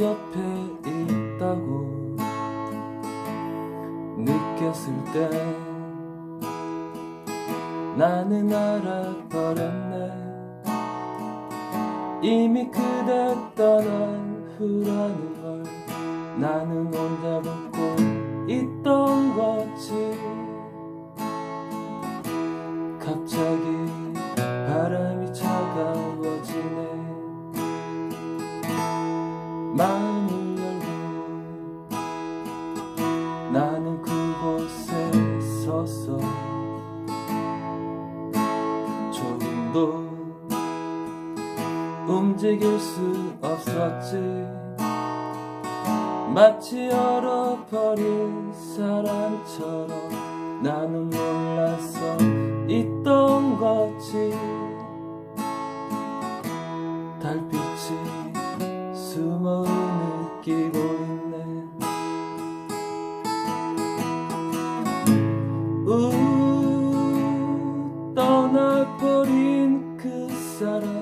옆에 있다고 느꼈을 때 나는 알아버렸네. 이미 그대 떠난 후라는 걸 나는 혼자 묻고 있던 거지. 갑자기 마음을 열고 나는 그곳에 섰어 조금 도 움직일 수 없었지. 마치 얼어버린 사람처럼 나는 몰라서 있던 거지 떠나버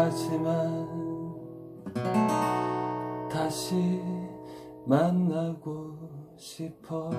하지만 다시 만나고 싶어